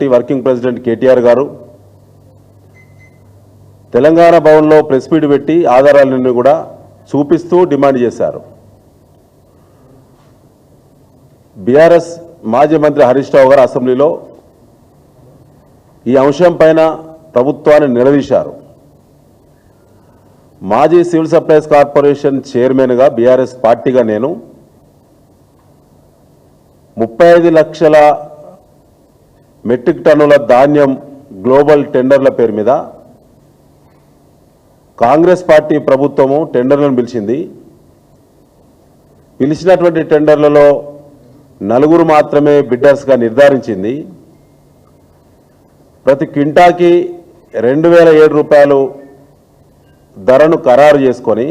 Party working president KTR గారు తెలంగాణ భవన్లో press meet పెట్టి ఆధారాలను కూడా చూపిస్తూ డిమాండ్ చేశారు. బీఆర్ఎస్ మాజీ మంత్రి హరీష్ రావు గారు అసెంబ్లీలో ఈ అంశం పైన ప్రభుత్వాన్ని నిలదీశారు. మాజీ సివిల్ సప్లైస్ కార్పొరేషన్ చైర్మన్గా బీఆర్ఎస్ పార్టీగా నేను ముప్పై ఐదు లక్షల మెట్రిక్ టన్నుల ధాన్యం గ్లోబల్ టెండర్ల పేరు మీద కాంగ్రెస్ పార్టీ ప్రభుత్వము టెండర్లను పిలిచింది. పిలిచినటువంటి టెండర్లలో నలుగురు మాత్రమే బిడ్డర్స్గా నిర్ధారించింది. ప్రతి క్వింటాకి రెండు వేల ఏడు రూపాయలు ధరను ఖరారు చేసుకొని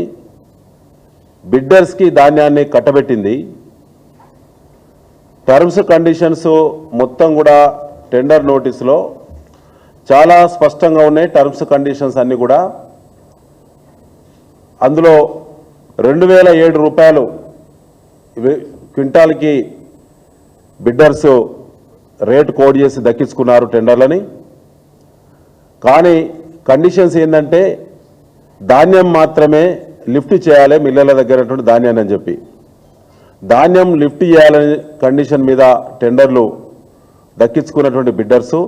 బిడ్డర్స్కి ధాన్యాన్ని కట్టబెట్టింది. టర్మ్స్ కండిషన్స్ మొత్తం కూడా టెండర్ నోటీసులో చాలా స్పష్టంగా ఉన్నాయి టర్మ్స్ కండిషన్స్ అన్నీ కూడా. అందులో రెండు వేల ఏడు రూపాయలు క్వింటాల్కి బిడ్డర్స్ రేట్ కోడ్ చేసి దక్కించుకున్నారు టెండర్లని. కానీ కండిషన్స్ ఏంటంటే ధాన్యం మాత్రమే లిఫ్ట్ చేయాలి మిల్లల దగ్గర ధాన్యాన్ని అని చెప్పి. ధాన్యం లిఫ్ట్ చేయాలనే కండిషన్ మీద టెండర్లు దక్కించుకున్నటువంటి బిడ్డర్సు.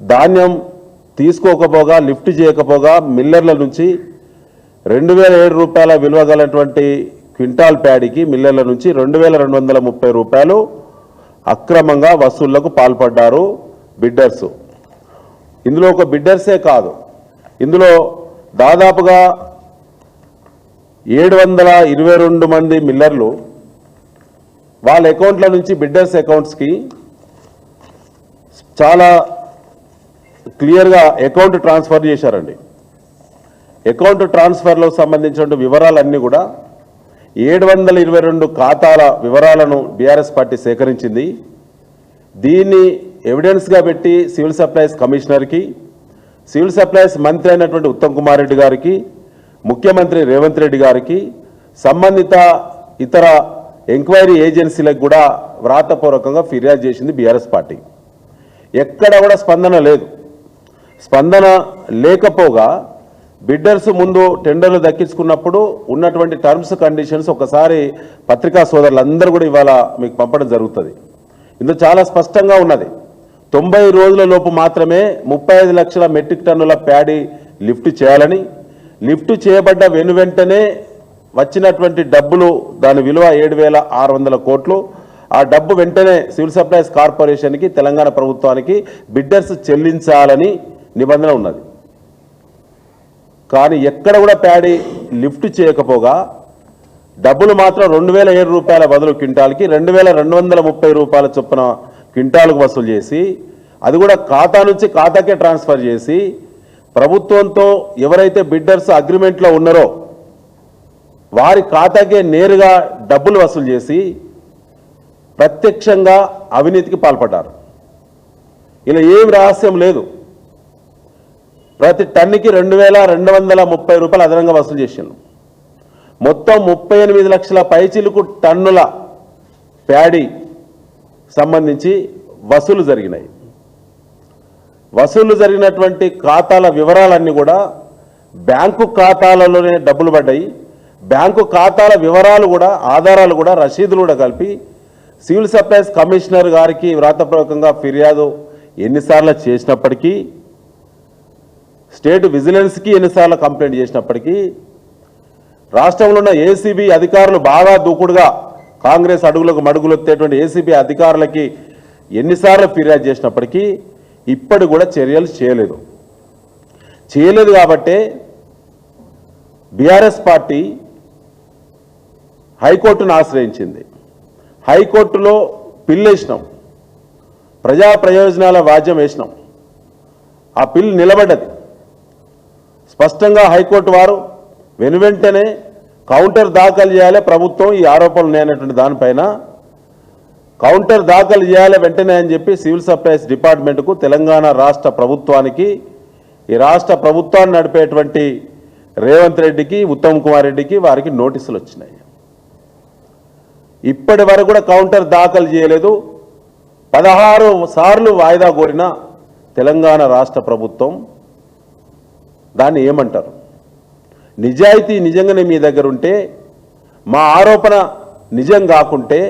ధాన్యం తీసుకోకపోగా లిఫ్ట్ చేయకపోగా మిల్లర్ల నుంచి రెండు వేల ఏడు రూపాయల విలువ గలటువంటి క్వింటాల్ ప్యాడీకి మిల్లర్ల నుంచి రెండు వేల రెండు వందల ముప్పై రూపాయలు అక్రమంగా వసూళ్ళకు పాల్పడ్డారు బిడ్డర్సు. ఇందులో ఒక బిడ్డర్సే కాదు. ఇందులో దాదాపుగా ఏడు వందల ఇరవై రెండు మంది మిల్లర్లు వాళ్ళ అకౌంట్ల నుంచి బిడ్డర్స్ అకౌంట్స్కి చాలా క్లియర్గా అకౌంట్ ట్రాన్స్ఫర్ చేశారండి. అకౌంట్ ట్రాన్స్ఫర్లో సంబంధించిన వివరాలన్నీ కూడా ఏడు వందల ఇరవై రెండు ఖాతాల వివరాలను బీఆర్ఎస్ పార్టీ సేకరించింది. దీన్ని ఎవిడెన్స్గా పెట్టి సివిల్ సప్లైస్ కమిషనర్కి సివిల్ సప్లైస్ మంత్రి అయినటువంటి ఉత్తమ్ కుమార్ రెడ్డి గారికి ముఖ్యమంత్రి రేవంత్ రెడ్డి గారికి సంబంధిత ఇతర ఎంక్వైరీ ఏజెన్సీలకు కూడా వ్రాతపూర్వకంగా ఫిర్యాదు చేసింది బీఆర్ఎస్ పార్టీ. ఎక్కడ కూడా స్పందన లేదు. స్పందన లేకపోగా బిడ్డర్స్ ముందు టెండర్లు దక్కించుకున్నప్పుడు ఉన్నటువంటి టర్మ్స్ కండిషన్స్ ఒకసారి పత్రికా సోదరులందరూ కూడా ఇవాళ మీకు పంపడం జరుగుతుంది. ఇందులో చాలా స్పష్టంగా ఉన్నది. తొంభై రోజుల లోపు మాత్రమే ముప్పై ఐదు లక్షల మెట్రిక్ టన్నుల ప్యాడీ లిఫ్ట్ చేయాలని లిఫ్ట్ చేయబడ్డ వెను వెంటనే వచ్చినటువంటి డబ్బులు దాని విలువ ఏడు వేల ఆరు వందల కోట్లు ఆ డబ్బు వెంటనే సివిల్ సప్లైస్ కార్పొరేషన్కి తెలంగాణ ప్రభుత్వానికి బిడ్డర్స్ చెల్లించాలని నిబంధన ఉన్నది. కానీ ఎక్కడ కూడా ప్యాడీ లిఫ్ట్ చేయకపోగా డబ్బులు మాత్రం రెండు వేల ఏడు రూపాయల బదులు క్వింటాల్కి రెండు వేల రెండు వందల ముప్పై రూపాయల చొప్పున క్వింటాల్కు వసూలు చేసి అది కూడా ఖాతా నుంచి ఖాతాకే ట్రాన్స్ఫర్ చేసి ప్రభుత్వంతో ఎవరైతే బిడ్డర్స్ అగ్రిమెంట్లో ఉన్నారో వారి ఖాతాకే నేరుగా డబ్బులు వసూలు చేసి ప్రత్యక్షంగా అవినీతికి పాల్పడ్డారు. ఇలా ఏం రహస్యం లేదు. ప్రతి టన్నుకి రెండు వేల రెండు వందల ముప్పై రూపాయలు అదనంగా వసూలు చేసిండు మొత్తం ముప్పై ఎనిమిది లక్షల పైచిలుకు టన్నుల ప్యాడీ సంబంధించి వసూలు జరిగినాయి. వసూలు జరిగినటువంటి ఖాతాల వివరాలన్నీ కూడా బ్యాంకు ఖాతాలలోనే డబ్బులు పడ్డాయి. బ్యాంకు ఖాతాల వివరాలు కూడా ఆధారాలు కూడా రసీదులు కూడా కలిపి సివిల్ సప్లైస్ కమిషనర్ గారికి వ్రాతపూర్వకంగా ఫిర్యాదు ఎన్నిసార్లు చేసినప్పటికీ స్టేట్ విజిలెన్స్కి ఎన్నిసార్లు కంప్లైంట్ చేసినప్పటికీ రాష్ట్రంలో ఉన్న ఏసీబీ అధికారులు బాగా దూకుడుగా కాంగ్రెస్ అడుగులకు మడుగులొత్తేటువంటి ఏసీబీ అధికారులకి ఎన్నిసార్లు ఫిర్యాదు చేసినప్పటికీ ఇప్పటి కూడా చర్యలు చేయలేదు. చేయలేదు కాబట్టే బీఆర్ఎస్ పార్టీ హైకోర్టును ఆశ్రయించింది. హైకోర్టులో పిల్లేసినాం. ప్రజా ప్రయోజనాల వాద్యం వేసినాం. ఆ పిల్ నిలబడ్డది. స్పష్టంగా హైకోర్టు వారు వెనువెంటనే కౌంటర్ దాఖలు చేయాలి ప్రభుత్వం ఈ ఆరోపణలు లేనటువంటి దానిపైన కౌంటర్ దాఖలు చేయాలి వెంటనే అని చెప్పి సివిల్ సప్లైస్ డిపార్ట్మెంట్కు తెలంగాణ రాష్ట్ర ప్రభుత్వానికి ఈ రాష్ట్ర ప్రభుత్వాన్ని నడిపేటువంటి రేవంత్ రెడ్డికి ఉత్తమ్ కుమార్ రెడ్డికి వారికి నోటీసులు వచ్చినాయి. ఇప్పటి వరకు కూడా కౌంటర్ దాఖలు చేయలేదు. పదహారు సార్లు వాయిదా కోరిన తెలంగాణ రాష్ట్ర ప్రభుత్వం దాన్ని ఏమంటారు? నిజాయితీ నిజంగానే మీ దగ్గర ఉంటే మా ఆరోపణ నిజం కాకుంటే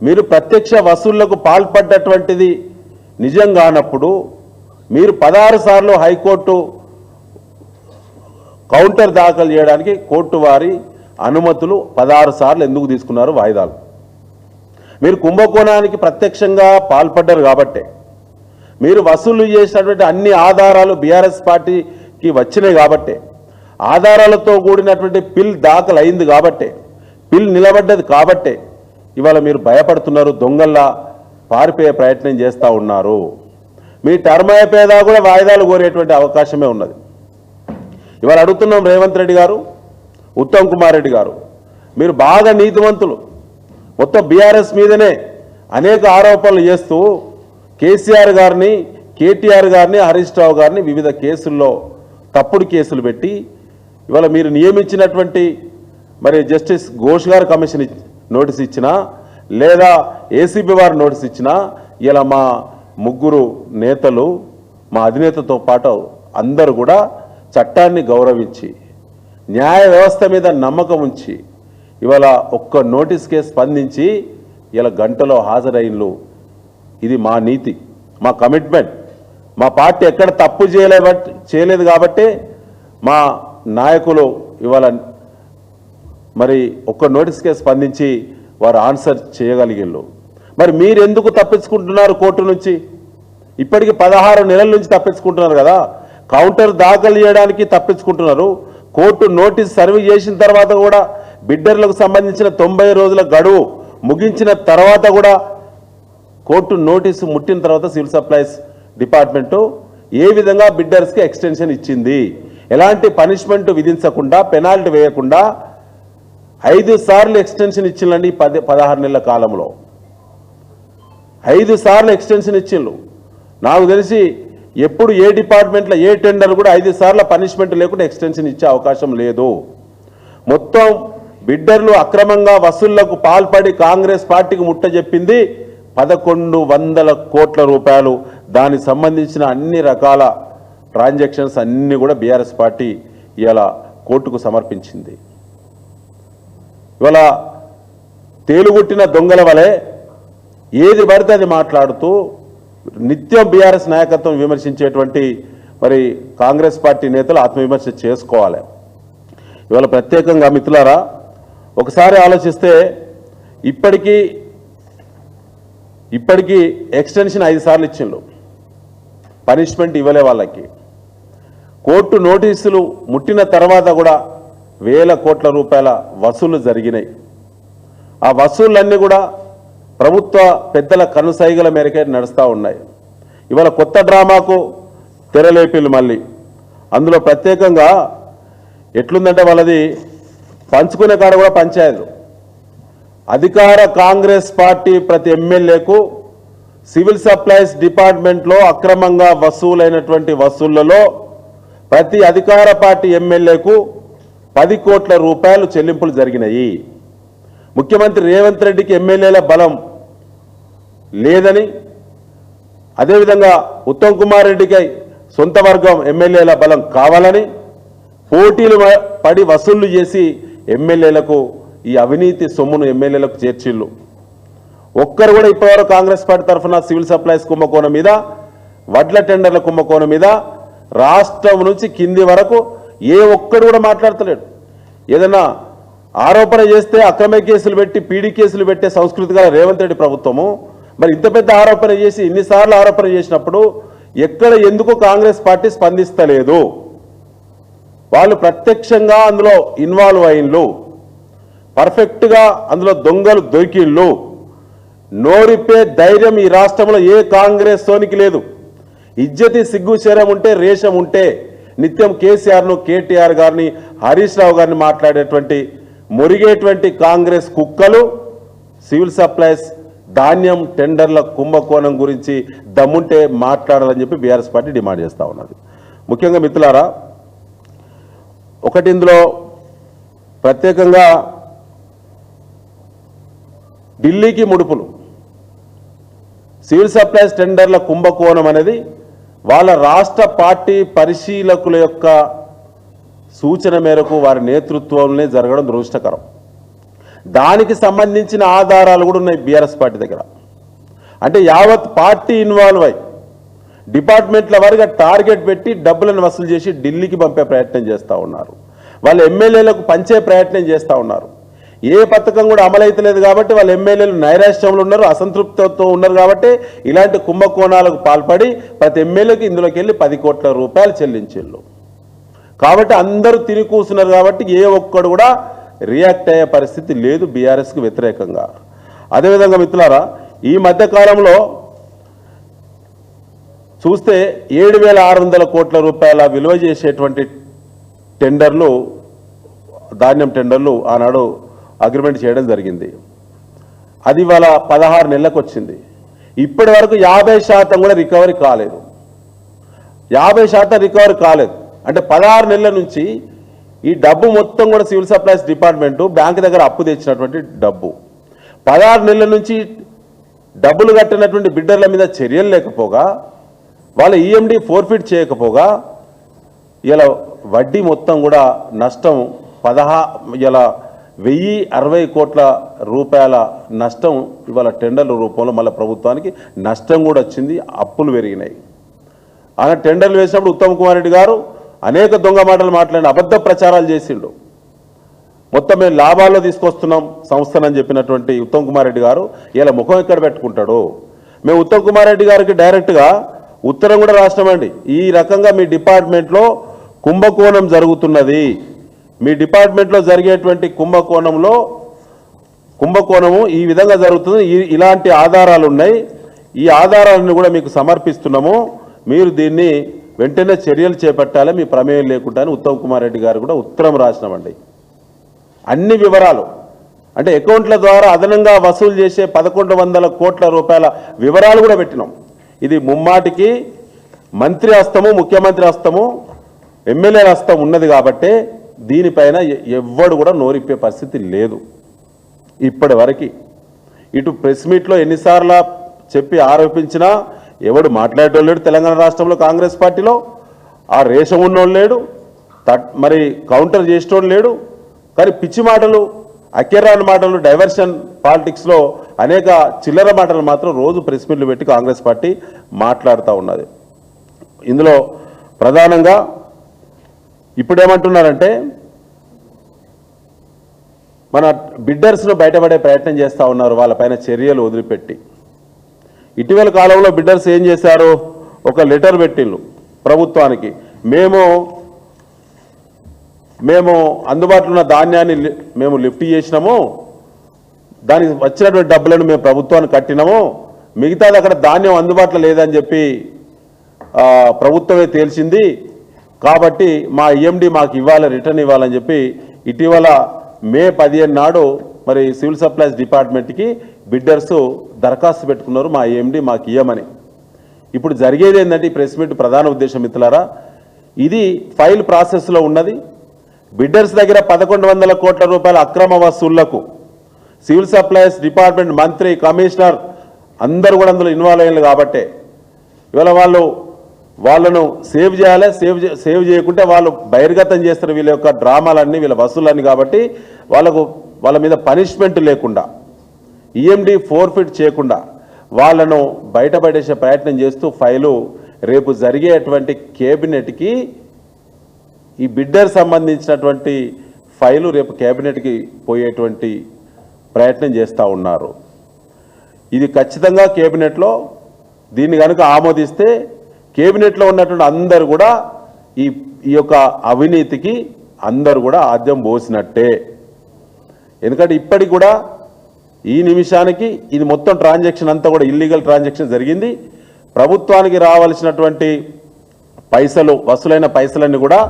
మీరు ప్రత్యక్ష వసూళ్ళకు పాల్పడ్డటువంటిది నిజం కానప్పుడు మీరు పదహారు సార్లు హైకోర్టు కౌంటర్ దాఖలు చేయడానికి కోర్టు వారి అనుమతులు పదహారు సార్లు ఎందుకు తీసుకున్నారు వాయిదాలు? మీరు కుంభకోణానికి ప్రత్యక్షంగా పాల్పడ్డారు కాబట్టే. మీరు వసూలు చేసినటువంటి అన్ని ఆధారాలు బీఆర్ఎస్ పార్టీకి వచ్చినాయి కాబట్టే. ఆధారాలతో కూడినటువంటి పిల్ దాఖలు అయింది కాబట్టే. పిల్ నిలబడ్డది కాబట్టే. ఇవాళ మీరు భయపడుతున్నారు దొంగల్లా పారిపోయే ప్రయత్నం చేస్తూ ఉన్నారు. మీ టర్మ్ అయిపోయేదా కూడా వాయిదాలు కోరేటువంటి అవకాశమే ఉన్నది. ఇవాళ అడుగుతున్నాం రేవంత్ రెడ్డి గారు ఉత్తమ్ కుమార్ రెడ్డి గారు. మీరు బాగా నీతివంతులు. మొత్తం బీఆర్ఎస్ మీదనే అనేక ఆరోపణలు చేస్తూ కేసీఆర్ గారిని కేటీఆర్ గారిని హరీష్ రావు గారిని వివిధ కేసుల్లో తప్పుడు కేసులు పెట్టి ఇవాళ మీరు నియమించినటువంటి మరి జస్టిస్ ఘోష్ గారు కమిషన్ నోటీస్ ఇచ్చినా లేదా ఏసీబీ వారు నోటీస్ ఇచ్చినా ఇలా మా ముగ్గురు నేతలు మా అధినేతతో పాటు అందరూ కూడా చట్టాన్ని గౌరవించి న్యాయ వ్యవస్థ మీద నమ్మకం ఉంచి ఇవాళ ఒక్క నోటీస్కే స్పందించి ఇలా గంటలో హాజరైన్లు. ఇది మా నీతి మా కమిట్మెంట్. మా పార్టీ ఎక్కడ తప్పు చేయలే చేయలేదు కాబట్టి మా నాయకులు ఇవాళ మరి ఒక్క నోటీస్కే స్పందించి వారు ఆన్సర్ చేయగలిగిళ్ళు. మరి మీరు ఎందుకు తప్పించుకుంటున్నారు కోర్టు నుంచి? ఇప్పటికి పదహారు నెలల నుంచి తప్పించుకుంటున్నారు కదా. కౌంటర్ దాఖలు చేయడానికి తప్పించుకుంటున్నారు. కోర్టు నోటీస్ సర్వ్ చేసిన తర్వాత కూడా బిడ్డర్లకు సంబంధించిన తొంభై రోజుల గడువు ముగించిన తర్వాత కూడా కోర్టు నోటీసు ముట్టిన తర్వాత సివిల్ సప్లైస్ డిపార్ట్మెంటు ఏ విధంగా బిడ్డర్స్కి ఎక్స్టెన్షన్ ఇచ్చింది? ఎలాంటి పనిష్మెంట్ విధించకుండా పెనాల్టీ వేయకుండా ఐదు సార్లు ఎక్స్టెన్షన్ ఇచ్చిందండి పది పదహారు నెలల కాలంలో. ఐదు సార్లు ఎక్స్టెన్షన్ ఇచ్చిండ్రు నాకు తెలిసి ఎప్పుడు ఏ డిపార్ట్మెంట్లో ఏ టెండర్ కూడా ఐదు సార్ల పనిష్మెంట్ లేకుండా ఎక్స్టెన్షన్ ఇచ్చే అవకాశం లేదు. మొత్తం బిడ్డర్లు అక్రమంగా వసూళ్ళకు పాల్పడి కాంగ్రెస్ పార్టీకి ముట్ట చెప్పింది పదకొండు వందల కోట్ల రూపాయలు. దానికి సంబంధించిన అన్ని రకాల ట్రాన్సాక్షన్స్ అన్నీ కూడా బీఆర్ఎస్ పార్టీ ఇవాళ కోర్టుకు సమర్పించింది. ఇవాళ తేలుగుట్టిన దొంగల వలె ఏది పడితే అది మాట్లాడుతూ నిత్యం బీఆర్ఎస్ నాయకత్వం విమర్శించేటువంటి మరి కాంగ్రెస్ పార్టీ నేతలు ఆత్మవిమర్శ చేసుకోవాలి. ఇవాళ ప్రత్యేకంగా మిత్రులారా ఒకసారి ఆలోచిస్తే ఇప్పటికీ ఇప్పటికీ ఎక్స్టెన్షన్ ఐదు సార్లు ఇచ్చిండ్రు. పనిష్మెంట్ ఇవ్వలే వాళ్ళకి. కోర్టు నోటీసులు ముట్టిన తర్వాత కూడా వేల కోట్ల రూపాయల వసూలు జరిగినాయి. ఆ వసూళ్ళన్నీ కూడా ప్రభుత్వ పెద్దల కనుసైగల మేరకే నడుస్తూ ఉన్నాయి. ఇవాళ కొత్త డ్రామాకు తెరలేపిలు మళ్ళీ. అందులో ప్రత్యేకంగా ఎట్లుందంటే వాళ్ళది పంచుకునే కాడ కూడా పంచాయతీలు. అధికార కాంగ్రెస్ పార్టీ ప్రతి ఎమ్మెల్యేకు సివిల్ సప్లైస్ డిపార్ట్మెంట్లో అక్రమంగా వసూలైనటువంటి వసూళ్ళలో ప్రతి అధికార పార్టీ ఎమ్మెల్యేకు పది కోట్ల రూపాయలు చెల్లింపులు జరిగినాయి. ముఖ్యమంత్రి రేవంత్ రెడ్డికి ఎమ్మెల్యేల బలం లేదని అదేవిధంగా ఉత్తమ్ కుమార్ రెడ్డికి సొంత వర్గం ఎమ్మెల్యేల బలం కావాలని పోటీలు పడి వసూళ్ళు చేసి ఎమ్మెల్యేలకు ఈ అవినీతి సొమ్మును ఎమ్మెల్యేలకు చేర్చిళ్ళు. ఒక్కరు కూడా ఇప్పటివరకు కాంగ్రెస్ పార్టీ తరఫున సివిల్ సప్లైస్ కుంభకోణం మీద వడ్ల టెండర్ల కుంభకోణం మీద రాష్ట్రం నుంచి కింది వరకు ఏ ఒక్కడు కూడా మాట్లాడతలేడు. ఏదైనా ఆరోపణ చేస్తే అక్రమ కేసులు పెట్టి పీడీ కేసులు పెట్టే సంస్కృతి గల రేవంత్ రెడ్డి ప్రభుత్వము మరి ఇంత పెద్ద ఆరోపణ చేసి ఇన్నిసార్లు ఆరోపణ చేసినప్పుడు ఎక్కడ ఎందుకు కాంగ్రెస్ పార్టీ స్పందిస్తలేదు? వాళ్ళు ప్రత్యక్షంగా అందులో ఇన్వాల్వ్ అయిన్లు. పర్ఫెక్ట్గా అందులో దొంగలు దొరికిళ్ళు నోరిప్పే ధైర్యం ఈ రాష్ట్రంలో ఏ కాంగ్రెస్ సోనికి లేదు. ఇజ్జతి సిగ్గు శరం ఉంటే రేషం ఉంటే నిత్యం కేసీఆర్ను కేటీఆర్ గారిని హరీష్ రావు గారిని మాట్లాడేటువంటి మురిగేటువంటి కాంగ్రెస్ కుక్కలు సివిల్ సప్లైస్ ధాన్యం టెండర్ల కుంభకోణం గురించి దమ్ముంటే మాట్లాడాలని చెప్పి బీఆర్ఎస్ పార్టీ డిమాండ్ చేస్తూ ఉన్నది. ముఖ్యంగా మిత్రులారా ఒకటి ఇందులో ప్రత్యేకంగా ఢిల్లీకి ముడుపులు. సివిల్ సప్లైస్ టెండర్ల కుంభకోణం అనేది వాళ్ళ రాష్ట్ర పార్టీ పరిశీలకుల యొక్క సూచన మేరకు వారి నేతృత్వంలోనే జరగడం దురదృష్టకరం. దానికి సంబంధించిన ఆధారాలు కూడా ఉన్నాయి బీఆర్ఎస్ పార్టీ దగ్గర. అంటే యావత్ పార్టీ ఇన్వాల్వ్ అయి డిపార్ట్మెంట్ల వారిగా టార్గెట్ పెట్టి డబ్బులను వసూలు చేసి ఢిల్లీకి పంపే ప్రయత్నం చేస్తూ ఉన్నారు. వాళ్ళ ఎమ్మెల్యేలకు పంచే ప్రయత్నం చేస్తూ ఉన్నారు. ఏ పథకం కూడా అమలైతలేదు కాబట్టి వాళ్ళ ఎమ్మెల్యేలు నైరాశ్యంలో ఉన్నారు అసంతృప్తితో ఉన్నారు కాబట్టి ఇలాంటి కుంభకోణాలకు పాల్పడి ప్రతి ఎమ్మెల్యేకి ఇందులోకి వెళ్ళి పది కోట్ల రూపాయలు చెల్లించేళ్ళు. కాబట్టి అందరూ తిరిగి కూర్చున్నారు కాబట్టి ఏ ఒక్కడు కూడా రియాక్ట్ అయ్యే పరిస్థితి లేదు బీఆర్ఎస్కి వ్యతిరేకంగా. అదేవిధంగా మిత్రులారా ఈ మధ్య కాలంలో చూస్తే ఏడు వేల ఆరు వందల కోట్ల రూపాయల విలువ చేసేటువంటి టెండర్లు ధాన్యం టెండర్లు ఆనాడు అగ్రిమెంట్ చేయడం జరిగింది. అది వాళ్ళ పదహారు నెలలకు వచ్చింది. ఇప్పటి వరకు యాభై శాతం కూడా రికవరీ కాలేదు. యాభై శాతం రికవరీ కాలేదు. అంటే పదహారు నెలల నుంచి ఈ డబ్బు మొత్తం కూడా సివిల్ సప్లైస్ డిపార్ట్మెంటు బ్యాంక్ దగ్గర అప్పు తెచ్చినటువంటి డబ్బు. పదహారు నెలల నుంచి డబ్బులు కట్టినటువంటి బిడ్డర్ల మీద చర్యలు లేకపోగా వాళ్ళ ఈఎండి ఫోర్ఫిట్ చేయకపోగా ఇలా వడ్డీ మొత్తం కూడా నష్టం పదహా ఇలా వెయ్యి అరవై కోట్ల రూపాయల నష్టం ఇవాళ టెండర్ల రూపంలో మళ్ళీ ప్రభుత్వానికి నష్టం కూడా వచ్చింది అప్పులు పెరిగినాయి. ఆయన టెండర్లు వేసినప్పుడు ఉత్తమ్ కుమార్ రెడ్డి గారు అనేక దొంగ మాటలు మాట్లాడి అబద్ధ ప్రచారాలు చేసిండు. మొత్తం మేము లాభాల్లో తీసుకొస్తున్నాం సంస్థనని చెప్పినటువంటి ఉత్తమ్ కుమార్ రెడ్డి గారు. ఇలా ముఖం ఎక్కడ పెట్టుకుంటాడు? మేము ఉత్తమ్ కుమార్ రెడ్డి గారికి డైరెక్ట్గా ఉత్తరం కూడా రాసినామండి ఈ రకంగా మీ డిపార్ట్మెంట్లో కుంభకోణం జరుగుతున్నది. మీ డిపార్ట్మెంట్లో జరిగేటువంటి కుంభకోణంలో కుంభకోణము ఈ విధంగా జరుగుతుంది. ఇలాంటి ఆధారాలు ఉన్నాయి. ఈ ఆధారాలను కూడా మీకు సమర్పిస్తున్నాము. మీరు దీన్ని వెంటనే చర్యలు చేపట్టాలి మీ ప్రమేయం లేకుండా అని ఉత్తమ్ కుమార్ రెడ్డి గారు కూడా ఉత్తరం రాసినామండి. అన్ని వివరాలు అంటే అకౌంట్ల ద్వారా అదనంగా వసూలు చేసే పదకొండు వందల కోట్ల రూపాయల వివరాలు కూడా పెట్టినాం. ఇది ముమ్మాటికి మంత్రి హస్తము ముఖ్యమంత్రి హస్తము ఎమ్మెల్యేల హస్తం ఉన్నది కాబట్టే దీనిపైన ఎవ్వడు కూడా నోరిప్పే పరిస్థితి లేదు. ఇప్పటి వరకు ఇటు ప్రెస్ మీట్లో ఎన్నిసార్లు చెప్పి ఆరోపించినా ఎవడు మాట్లాడేటోళ్ళు లేడు తెలంగాణ రాష్ట్రంలో కాంగ్రెస్ పార్టీలో ఆ రేషం ఉన్నోళ్ళు లేడు తట్ మరి కౌంటర్ చేసేటోళ్ళు లేడు కానీ పిచ్చి మాటలు అక్కెరాని మాటలు డైవర్షన్ పాలిటిక్స్లో అనేక చిల్లర మాటలు మాత్రం రోజు ప్రెస్ మీట్లు పెట్టి కాంగ్రెస్ పార్టీ మాట్లాడుతూ ఉన్నది. ఇందులో ప్రధానంగా ఇప్పుడేమంటున్నారంటే మన బిడ్డర్స్ను బయటపడే ప్రయత్నం చేస్తూ ఉన్నారు వాళ్ళపైన చర్యలు వదిలిపెట్టి. ఇటీవల కాలంలో బిడ్డర్స్ ఏం చేశారు? ఒక లెటర్ పెట్టిళ్ళు ప్రభుత్వానికి. మేము మేము అందుబాటులో ఉన్న ధాన్యాన్ని మేము లిఫ్ట్ చేసినాము. దానికి వచ్చినటువంటి డబ్బులను మేము ప్రభుత్వానికి కట్టినాము. మిగతాది అక్కడ ధాన్యం అందుబాటులో లేదని చెప్పి ప్రభుత్వమే తేల్చింది. కాబట్టి మా ఈఎండి మాకు ఇవ్వాలి రిటర్న్ ఇవ్వాలని చెప్పి ఇటీవల మే పదిహేను నాడు మరి సివిల్ సప్లైస్ డిపార్ట్మెంట్కి బిడ్డర్స్ దరఖాస్తు పెట్టుకున్నారు మా ఈఎండి మాకు ఇయ్యమని. ఇప్పుడు జరిగేది ఏంటంటే ఈ ప్రెస్ మీట్ ప్రధాన ఉద్దేశం మిత్రులారా ఇది ఫైల్ ప్రాసెస్లో ఉన్నది. బిడ్డర్స్ దగ్గర పదకొండు వందల కోట్ల రూపాయల అక్రమ వసూళ్ళకు సివిల్ సప్లైస్ డిపార్ట్మెంట్ మంత్రి కమిషనర్ అందరూ కూడా అందులో ఇన్వాల్వ్ అయ్యారు కాబట్టే. ఇవాళ వాళ్ళు వాళ్ళను సేవ్ చేయాలి సేవ్ సేవ్ చేయకుంటే వాళ్ళు బహిర్గతం చేస్తారు వీళ్ళ యొక్క డ్రామాలన్నీ వీళ్ళ వసూలన్నీ కాబట్టి వాళ్ళకు వాళ్ళ మీద పనిష్మెంట్ లేకుండా. ఈఎండి ఫోర్ఫిట్ చేయకుండా వాళ్ళను బయటపడేసే ప్రయత్నం చేస్తూ ఫైలు రేపు జరిగేటువంటి కేబినెట్కి ఈ బిడ్డర్ సంబంధించినటువంటి ఫైలు రేపు కేబినెట్కి పోయేటువంటి ప్రయత్నం చేస్తూ ఉన్నారు. ఇది ఖచ్చితంగా కేబినెట్లో దీన్ని కనుక ఆమోదిస్తే కేబినెట్లో ఉన్నటువంటి అందరు కూడా ఈ ఈ యొక్క అవినీతికి అందరు కూడా ఆద్యం పోసినట్టే. ఎందుకంటే ఇప్పటికి కూడా ఈ నిమిషానికి ఇది మొత్తం ట్రాన్సాక్షన్ అంతా కూడా ఇల్లీగల్ ట్రాన్సాక్షన్ జరిగింది. ప్రభుత్వానికి రావాల్సినటువంటి పైసలు వసూలైన పైసలన్నీ కూడా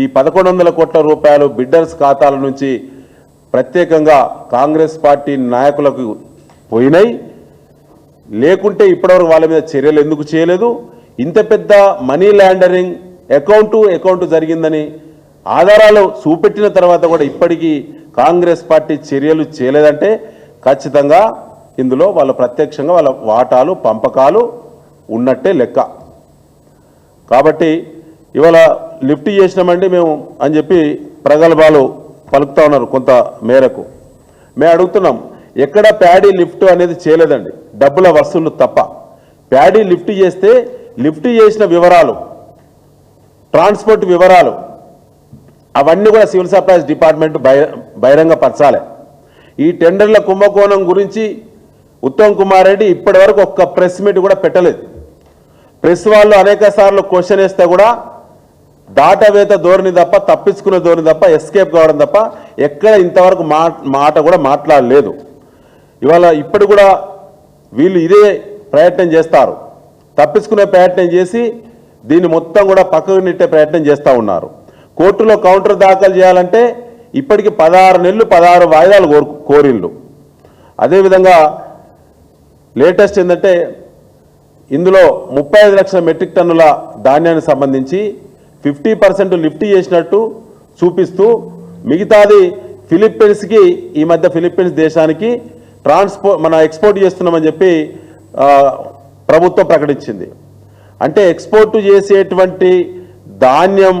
ఈ పదకొండు వందల కోట్ల రూపాయలు బిడ్డర్స్ ఖాతాల నుంచి ప్రత్యేకంగా కాంగ్రెస్ పార్టీ నాయకులకు పోయినాయి. లేకుంటే ఇప్పటివరకు వాళ్ళ మీద చర్యలు ఎందుకు చేయలేదు? ఇంత పెద్ద మనీ ల్యాండరింగ్ అకౌంటు అకౌంట్ జరిగిందని ఆధారాలు చూపెట్టిన తర్వాత కూడా ఇప్పటికీ కాంగ్రెస్ పార్టీ చర్యలు చేయలేదంటే ఖచ్చితంగా ఇందులో వాళ్ళ ప్రత్యక్షంగా వాళ్ళ వాటాలు పంపకాలు ఉన్నట్టే లెక్క. కాబట్టి ఇవాళ లిఫ్ట్ చేసినామండి మేము అని చెప్పి ప్రగల్భాలు పలుకుతా ఉన్నారు కొంత మేరకు. మేము అడుగుతున్నాం ఎక్కడ ప్యాడీ లిఫ్ట్ అనేది చేయలేదండి. డబ్బుల వసూళ్ళు తప్ప. ప్యాడీ లిఫ్ట్ చేస్తే లిఫ్ట్ చేసిన వివరాలు ట్రాన్స్పోర్ట్ వివరాలు అవన్నీ కూడా సివిల్ సప్లైస్ డిపార్ట్మెంట్ బహిరంగపరచాలి. ఈ టెండర్ల కుంభకోణం గురించి ఉత్తమ్ కుమార్ రెడ్డి ఇప్పటి వరకు ఒక్క ప్రెస్ మీట్ కూడా పెట్టలేదు. ప్రెస్ వాళ్ళు అనేక సార్లు క్వశ్చన్ వేస్తే కూడా దాటవేత ధోరణి తప్ప తప్పించుకునే ధోరణి తప్ప ఎస్కేప్ కావడం తప్ప ఎక్కడ ఇంతవరకు మా మాట కూడా మాట్లాడలేదు. ఇవాళ ఇప్పుడు కూడా వీళ్ళు ఇదే ప్రయత్నం చేస్తారు. తప్పించుకునే ప్రయత్నం చేసి దీన్ని మొత్తం కూడా పక్కకు నెట్టే ప్రయత్నం చేస్తూ ఉన్నారు. కోర్టులో కౌంటర్ దాఖలు చేయాలంటే ఇప్పటికి పదహారు నెలలు పదహారు వాయిదాలు కోరు కోరిళ్ళు. అదేవిధంగా లేటెస్ట్ ఏంటంటే ఇందులో ముప్పై ఐదు లక్షల మెట్రిక్ టన్నుల ధాన్యానికి సంబంధించి ఫిఫ్టీ పర్సెంట్ లిఫ్ట్ చేసినట్టు చూపిస్తూ మిగతాది ఫిలిప్పీన్స్కి ఈ మధ్య ఫిలిప్పీన్స్ దేశానికి ట్రాన్స్పో మన ఎక్స్పోర్ట్ చేస్తున్నామని చెప్పి ప్రభుత్వం ప్రకటించింది. అంటే ఎక్స్పోర్ట్ చేసేటువంటి ధాన్యం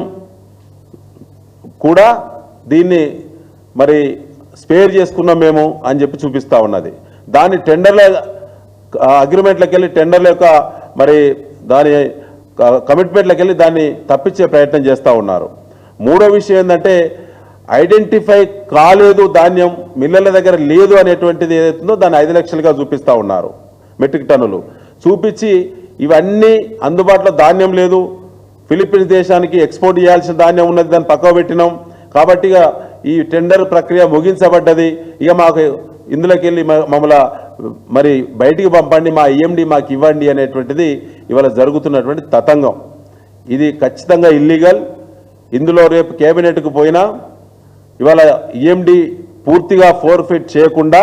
కూడా దీన్ని మరి స్పేర్ చేసుకున్నాం మేము అని చెప్పి చూపిస్తా ఉన్నది. దాని టెండర్ల అగ్రిమెంట్లకు వెళ్ళి టెండర్ల యొక్క మరి దాని కమిట్మెంట్లకు వెళ్ళి దాన్ని తప్పించే ప్రయత్నం చేస్తూ ఉన్నారు. మూడో విషయం ఏంటంటే ఐడెంటిఫై కాలేదు ధాన్యం మిల్లల దగ్గర లేదు అనేటువంటిది ఏదైతుందో దాన్ని ఐదు లక్షలుగా చూపిస్తూ ఉన్నారు మెట్రిక్ టన్నులు. చూపించి ఇవన్నీ అందుబాటులో ధాన్యం లేదు. ఫిలిప్పీన్స్ దేశానికి ఎక్స్పోర్ట్ చేయాల్సిన ధాన్యం ఉన్నది దాన్ని పక్కకు పెట్టినాం. కాబట్టి ఇక ఈ టెండర్ ప్రక్రియ ముగించబడ్డది. ఇక మాకు ఇందులోకి వెళ్ళి మ- మమ్మల్ని మరి బయటికి పంపండి మా ఈఎండి మాకు ఇవ్వండి అనేటువంటిది ఇవాళ జరుగుతున్నటువంటి తతంగం. ఇది ఖచ్చితంగా ఇల్లీగల్ ఇందులో రేపు కేబినెట్కు పోయినా ఇవాళ ఈఎండి పూర్తిగా ఫోర్ఫిట్ చేయకుండా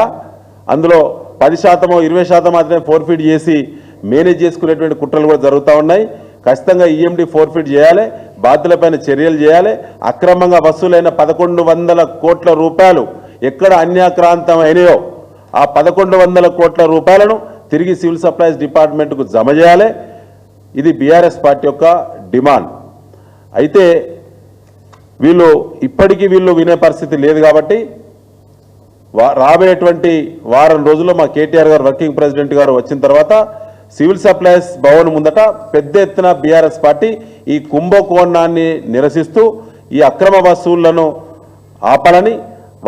అందులో పది శాతమో ఇరవై శాతం మాత్రమే ఫోర్ఫిట్ చేసి మేనేజ్ చేసుకునేటువంటి కుట్రలు కూడా జరుగుతూ ఉన్నాయి. ఖచ్చితంగా ఈఎండి ఫోర్ఫిట్ చేయాలి. బాధ్యులపైన చర్యలు చేయాలి. అక్రమంగా వసూలైన పదకొండు వందల కోట్ల రూపాయలు ఎక్కడ అన్యాక్రాంతం అయినాయో ఆ పదకొండు వందల కోట్ల రూపాయలను తిరిగి సివిల్ సప్లైస్ డిపార్ట్మెంట్కు జమ చేయాలి. ఇది బీఆర్ఎస్ పార్టీ యొక్క డిమాండ్. అయితే వీళ్ళు ఇప్పటికీ వీళ్ళు వినే పరిస్థితి లేదు కాబట్టి రాబోయేటువంటి వారం రోజుల్లో మా కేటీఆర్ గారు వర్కింగ్ ప్రెసిడెంట్ గారు వచ్చిన తర్వాత సివిల్ సప్లైస్ భవన్ ముందట పెద్ద ఎత్తున బీఆర్ఎస్ పార్టీ ఈ కుంభకోణాన్ని నిరసిస్తూ ఈ అక్రమ వసూళ్ళను ఆపాలని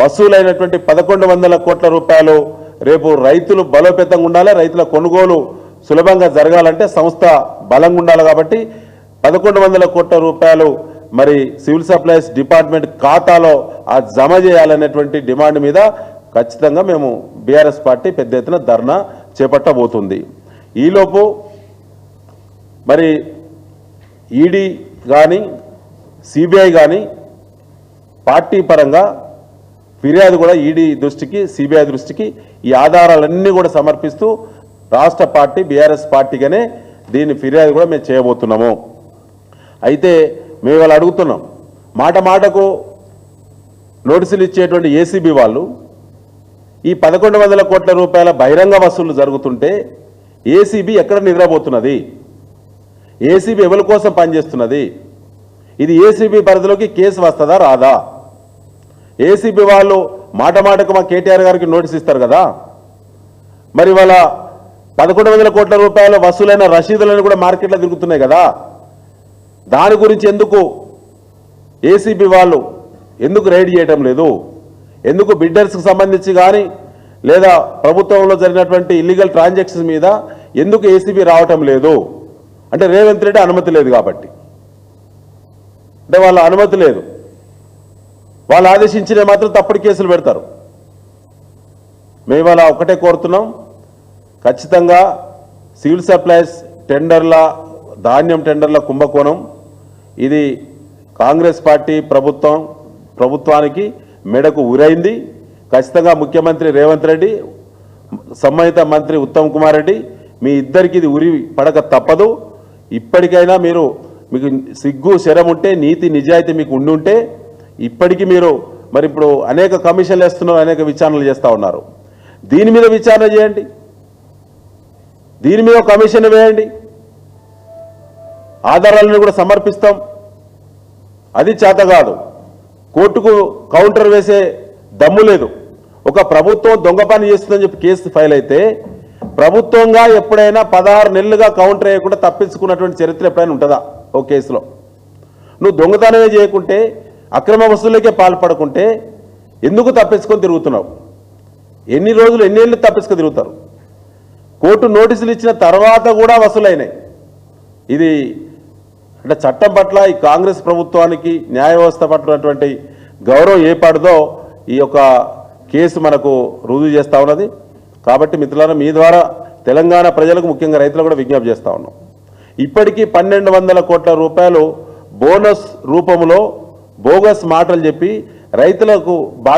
వసూలైనటువంటి పదకొండు వందల కోట్ల రూపాయలు రేపు రైతులు బలోపేతంగా ఉండాలి రైతుల కొనుగోలు సులభంగా జరగాలంటే సంస్థ బలంగా ఉండాలి కాబట్టి పదకొండు వందల కోట్ల రూపాయలు మరి సివిల్ సప్లైస్ డిపార్ట్మెంట్ ఖాతాలో ఆ జమ చేయాలనేటువంటి డిమాండ్ మీద ఖచ్చితంగా మేము బీఆర్ఎస్ పార్టీ పెద్ద ఎత్తున ధర్నా చేపట్టబోతుంది. ఈలోపు మరి ఈడీ కానీ సిబిఐ కానీ పార్టీ పరంగా ఫిర్యాదు కూడా ఈడీ దృష్టికి సిబిఐ దృష్టికి ఈ ఆధారాలన్నీ కూడా సమర్పిస్తూ రాష్ట్ర పార్టీ బీఆర్ఎస్ పార్టీగానే దీని ఫిర్యాదు కూడా మేము చేయబోతున్నాము. అయితే మేము వాళ్ళు అడుగుతున్నాం. మాట మాటకు నోటీసులు ఇచ్చేటువంటి ఏసీబీ వాళ్ళు ఈ పదకొండు వందల కోట్ల రూపాయల బహిరంగ వసూళ్ళు జరుగుతుంటే ఏసీబీ ఎక్కడ నిద్రపోతున్నది? ఏసీబీ ఎవరి కోసం పనిచేస్తున్నది? ఇది ఏసీబీ పరిధిలోకి కేసు వస్తుందా రాదా? ఏసీబీ వాళ్ళు మాట మాటకు మా కేటీఆర్ గారికి నోటీస్ ఇస్తారు కదా? మరి వాళ్ళ పదకొండు వందల కోట్ల రూపాయల వసూలైన రసీదులను కూడా మార్కెట్లో తిరుగుతున్నాయి కదా? దాని గురించి ఎందుకు ఏసీబీ వాళ్ళు ఎందుకు రైడ్ చేయటం లేదు? ఎందుకు బిడ్డర్స్కి సంబంధించి కానీ లేదా ప్రభుత్వంలో జరిగినటువంటి ఇల్లీగల్ ట్రాన్సాక్షన్స్ మీద ఎందుకు ఏసీబీ రావటం లేదు? అంటే రేవంత్ రెడ్డి అనుమతి లేదు కాబట్టి. అంటే వాళ్ళ అనుమతి లేదు. వాళ్ళు ఆదేశించిన మాత్రం తప్పుడు కేసులు పెడతారు. మేము అలా ఒకటే కోరుతున్నాం. ఖచ్చితంగా సివిల్ సప్లైస్ టెండర్ల ధాన్యం టెండర్ల కుంభకోణం. ఇది కాంగ్రెస్ పార్టీ ప్రభుత్వం ప్రభుత్వానికి మెడకు ఉరైంది ఖచ్చితంగా ముఖ్యమంత్రి రేవంత్ రెడ్డి సంబంధిత మంత్రి ఉత్తమ్ కుమార్ రెడ్డి మీ ఇద్దరికి ఇది ఉరి పడక తప్పదు. ఇప్పటికైనా మీరు మీకు సిగ్గు శరం ఉంటే నీతి నిజాయితీ మీకు ఉండుంటే ఇప్పటికీ మీరు మరి ఇప్పుడు అనేక కమిషన్లు వేస్తున్నారు అనేక విచారణలు చేస్తూ ఉన్నారు. దీని మీద విచారణ చేయండి. దీని మీద కమిషన్ వేయండి. ఆధారాలను కూడా సమర్పిస్తాం. అది చేత కాదు. కోర్టుకు కౌంటర్ వేసే దమ్ము లేదు. ఒక ప్రభుత్వం దొంగ పని చేస్తుందని చెప్పి కేసు ఫైల్ అయితే ప్రభుత్వంగా ఎప్పుడైనా పదహారు నెలలుగా కౌంటర్ వేయకుండా తప్పించుకున్నటువంటి చరిత్ర ఎప్పుడైనా ఉంటుందా? ఓ కేసులో. నువ్వు దొంగతనమే చేయకుంటే అక్రమ వసూళ్ళకే పాల్పడకుంటే ఎందుకు తప్పించుకొని తిరుగుతున్నావు? ఎన్ని రోజులు ఎన్నేళ్ళు తప్పించుకొని తిరుగుతారు? కోర్టు నోటీసులు ఇచ్చిన తర్వాత కూడా వసూలైనాయి. ఇది అంటే చట్టం పట్ల ఈ కాంగ్రెస్ ప్రభుత్వానికి న్యాయ వ్యవస్థ పట్ల గౌరవం ఏ పడదో ఈ యొక్క కేసు మనకు రుజువు చేస్తా ఉన్నది. కాబట్టి మిత్రులారా మీ ద్వారా తెలంగాణ ప్రజలకు ముఖ్యంగా రైతులకు కూడా విజ్ఞప్తి చేస్తూ ఉన్నాం. ఇప్పటికీ పన్నెండు వందల కోట్ల రూపాయలు బోనస్ రూపంలో బోగస్ మాటలు చెప్పి రైతులకు బా